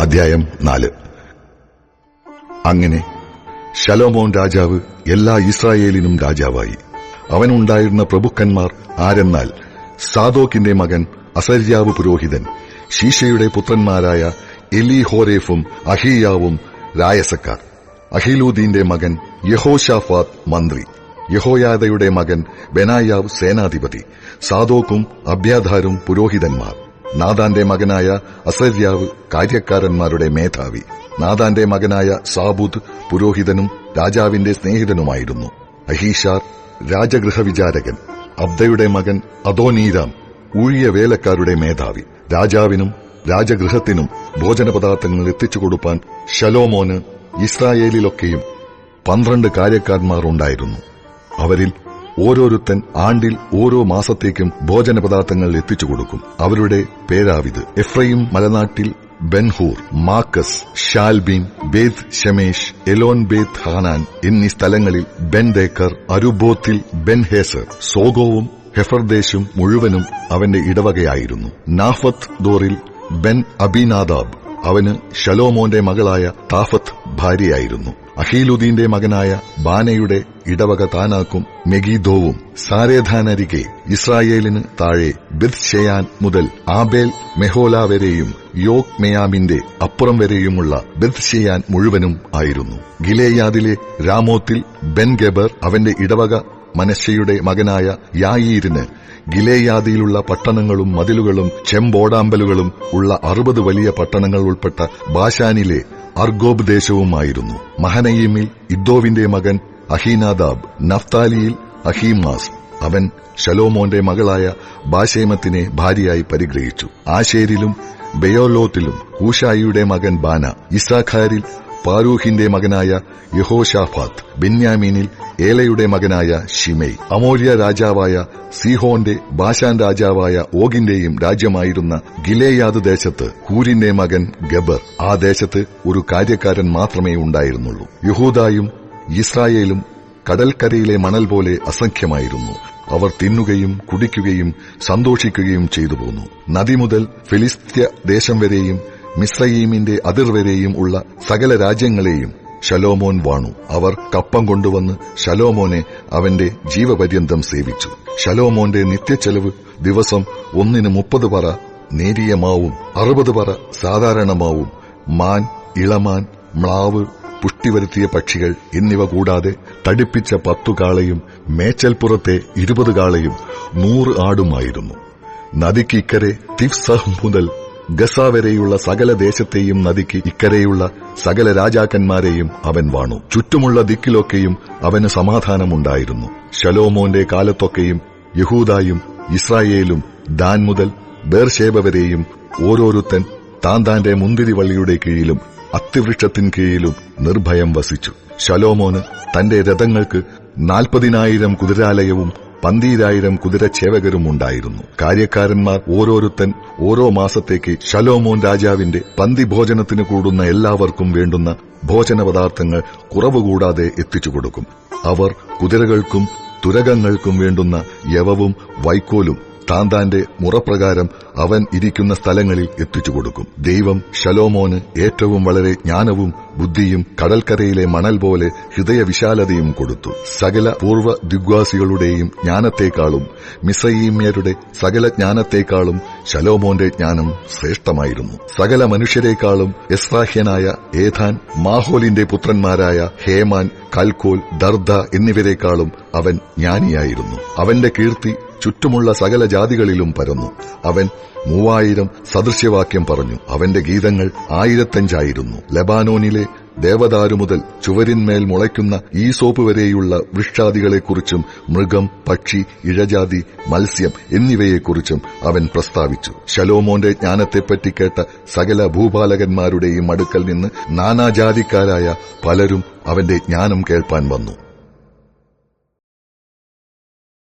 അധ്യായം നാല്. അങ്ങനെ ശലോമോൻ രാജാവ് എല്ലാ ഇസ്രായേലിനും രാജാവായി. അവനുണ്ടായിരുന്ന പ്രഭുക്കന്മാർ ആരെന്നാൽ സാദോക്കിന്റെ മകൻ അസര്യാവ് പുരോഹിതൻ ശീശയുടെ പുത്രന്മാരായ എലിഹോരേഫും അഹിയാവും രായസക്കാർ. അഹിലൂദീന്റെ മകൻ യഹോഷാഫാത്ത് മന്ത്രി യഹോയാദയുടെ മകൻ ബെനായാവ് സേനാധിപതി സാദോക്കും അബ്യാധാരും പുരോഹിതന്മാർ. നാദാന്റെ മകനായ അസര്യാവ് കാര്യക്കാരന്മാരുടെ മേധാവി. നാദാന്റെ മകനായ സാബുദ് പുരോഹിതനും രാജാവിന്റെ സ്നേഹിതനുമായിരുന്നു. അഹീഷാർ രാജഗൃഹ വിചാരകൻ അബ്ദയുടെ മകൻ അതോനീരാം ഊഴിയ വേലക്കാരുടെ മേധാവി. രാജാവിനും രാജഗൃഹത്തിനും ഭോജനപദാർത്ഥങ്ങൾ എത്തിച്ചു കൊടുപ്പാൻ ഷലോമോന് ഇസ്രായേലിലൊക്കെയും പന്ത്രണ്ട് കാര്യക്കാരന്മാർ ഉണ്ടായിരുന്നു. അവരിൽ ഓരോരുത്തൻ ആണ്ടിൽ ഓരോ മാസത്തേക്കും ഭോജന പദാർത്ഥങ്ങൾ എത്തിച്ചു കൊടുക്കും. അവരുടെ പേരാവിത്. എഫ്രൈം മലനാട്ടിൽ ബെൻഹൂർ മാക്കസ് ഷാൽബീൻ ബേത് ഷമേഷ് എലോൻ ബേത് ഹാനാൻ എന്നീ സ്ഥലങ്ങളിൽ ബെൻ ദേക്കർ അരുബോത്തിൽ ബെൻ ഹേസർ സോഗോവും ഹെഫർദേശും മുഴുവനും അവന്റെ ഇടവകയായിരുന്നു. നാഫത്ത് ദോറിൽ ബെൻ അബിനാദാബ് അവന് ഷലോമോന്റെ മകളായ താഫത്ത് ഭാര്യയായിരുന്നു. അഹീലുദ്ദീന്റെ മകനായ ബാനയുടെ ഇടവക താനാക്കും മെഗീദോവും സാരേധാനരികെ ഇസ്രായേലിന് താഴെ ബിദ്ഷെയാൻ മുതൽ ആബേൽ മെഹോല വരെയും യോക് മെയാമിന്റെ അപ്പുറം വരെയുമുള്ള ബിദ്ഷെയാൻ മുഴുവനും ആയിരുന്നു. ഗിലേയാദിലെ രാമോത്തിൽ ബെൻ ഗബർ അവന്റെ ഇടവക മനശ്ശയുടെ മകനായ യായീരിന് ഗിലേയാദിയിലുള്ള പട്ടണങ്ങളും മതിലുകളും ചെമ്പോടാമ്പലുകളും ഉള്ള അറുപത് വലിയ പട്ടണങ്ങൾ ഉൾപ്പെട്ട ബാഷാനിലെ അർഗോബ് ദേശവുമായിരുന്നു മഹനയീമിൽ ഇദ്ദോവിന്റെ മകൻ അഹീനാദാബ് നഫ്താലിയിൽ അഹീമാസ്. അവൻ ഷലോമോന്റെ മകളായ ബാഷേമത്തിനെ ഭാര്യയായി പരിഗ്രഹിച്ചു. ആശേരിലും ബയോലോത്തിലും ഊഷായിയുടെ മകൻ ബാന. ഇസാഖാരിൽ പാരൂഹിന്റെ മകനായ യഹോഷാഫാത്ത് ബെന്യാമീനിൽ ഏലയുടെ മകനായ ഷിമെയ് അമോര്യ രാജാവായ സിഹോന്റെ ബാഷാൻ രാജാവായ ഓഗിന്റെയും രാജ്യമായിരുന്ന ഗിലേയാദ് ദേശത്ത് കൂരിന്റെ മകൻ ഗബർ. ആ ദേശത്ത് ഒരു കാര്യക്കാരൻ മാത്രമേ ഉണ്ടായിരുന്നുള്ളൂ. യഹൂദായും ഇസ്രായേലും കടൽക്കരയിലെ മണൽ പോലെ അസംഖ്യമായിരുന്നു. അവർ തിന്നുകയും കുടിക്കുകയും സന്തോഷിക്കുകയും ചെയ്തു പോന്നു നദി മുതൽ ഫിലിസ്ത്യ ദേശം വരെയും മിസ്രയീമിന്റെ അതിർ വരെയും ഉള്ള സകല രാജ്യങ്ങളെയും ഷലോമോൻ വാണു. അവർ കപ്പം കൊണ്ടുവന്ന് ഷലോമോനെ അവന്റെ ജീവപര്യന്തം സേവിച്ചു. ശലോമോന്റെ നിത്യച്ചെലവ് ദിവസം ഒന്നിന് മുപ്പത് പറ നേരിയ മാവും അറുപത് പറ സാധാരണ മാവും മാൻ ഇളമാൻ മ്ലാവ് പുഷ്ടിവരുത്തിയ പക്ഷികൾ എന്നിവ കൂടാതെ തടിപ്പിച്ച പത്തു കാളയും മേച്ചൽപ്പുറത്തെ ഇരുപത് കാളയും നൂറ് ആടുമായിരുന്നു. നദിക്കിക്കരെ തിഫ്സഹ് മുതൽ ഗസ വരെയുള്ള സകല ദേശത്തെയും നദിക്ക് ഇക്കരെയുള്ള സകല രാജാക്കന്മാരെയും അവൻ വാണു. ചുറ്റുമുള്ള ദിക്കിലൊക്കെയും അവന് സമാധാനമുണ്ടായിരുന്നു. ശലോമോന്റെ കാലത്തൊക്കെയും യഹൂദായും ഇസ്രായേലും ദാൻ മുതൽ ബേർഷേബ വരെയും ഓരോരുത്തൻ താൻ താന്റെ മുന്തിരിവള്ളിയുടെ കീഴിലും അത്തിവൃക്ഷത്തിൻ കീഴിലും നിർഭയം വസിച്ചു. ശലോമോന് തന്റെ രഥങ്ങൾക്ക് നാൽപ്പതിനായിരം കുതിരാലയവും പന്തീരായിരം കുതിരച്ചേവകരും ഉണ്ടായിരുന്നു. കാര്യക്കാരന്മാർ ഓരോരുത്തൻ ഓരോ മാസത്തേക്ക് ഷലോമോൻ രാജാവിന്റെ പന്തിഭോജനത്തിന് കൂടുന്ന എല്ലാവർക്കും വേണ്ടുന്ന ഭോജന പദാർത്ഥങ്ങൾ കുറവുകൂടാതെ എത്തിച്ചു കൊടുക്കും. അവർ കുതിരകൾക്കും തുരകങ്ങൾക്കും വേണ്ടുന്ന യവവും വൈക്കോലും താൻ താന്റെ മുറപ്രകാരം അവൻ ഇരിക്കുന്ന സ്ഥലങ്ങളിൽ എത്തിച്ചു കൊടുക്കും. ദൈവം ശലോമോന് ഏറ്റവും വളരെ ജ്ഞാനവും ബുദ്ധിയും കടൽക്കരയിലെ മണൽ പോലെ ഹൃദയവിശാലതയും കൊടുത്തു. സകല പൂർവ ദിഗ്വാസികളുടെയും ജ്ഞാനത്തെക്കാളും മിസയീമ്യരുടെ സകല ജ്ഞാനത്തെക്കാളും ശലോമോന്റെ ജ്ഞാനം ശ്രേഷ്ഠമായിരുന്നു. സകല മനുഷ്യരെക്കാളും എസ്രാഹ്യനായ ഏഥാൻ മാഹോലിന്റെ പുത്രന്മാരായ ഹേമാൻ കൽക്കോൽ ദർദ എന്നിവരെക്കാളും അവൻ ജ്ഞാനിയായിരുന്നു. അവന്റെ കീർത്തി ചുറ്റുമുള്ള സകല ജാതികളിലും പരന്നു. അവൻ മൂവായിരം സദൃശ്യവാക്യം പറഞ്ഞു. അവന്റെ ഗീതങ്ങൾ ആയിരത്തഞ്ചായിരുന്നു. ലബാനോനിലെ ദേവദാരു മുതൽ ചുവരിന്മേൽ മുളയ്ക്കുന്ന ഈ സോപ്പ് വരെയുള്ള വൃക്ഷാദികളെക്കുറിച്ചും മൃഗം പക്ഷി ഇഴജാതി മത്സ്യം എന്നിവയെക്കുറിച്ചും അവൻ പ്രസ്താവിച്ചു. ശലോമോന്റെ ജ്ഞാനത്തെപ്പറ്റി കേട്ട സകല ഭൂപാലകന്മാരുടെയും അടുക്കൽ നിന്ന് നാനാജാതിക്കാരായ പലരും അവന്റെ ജ്ഞാനം കേൾപ്പാൻ വന്നു.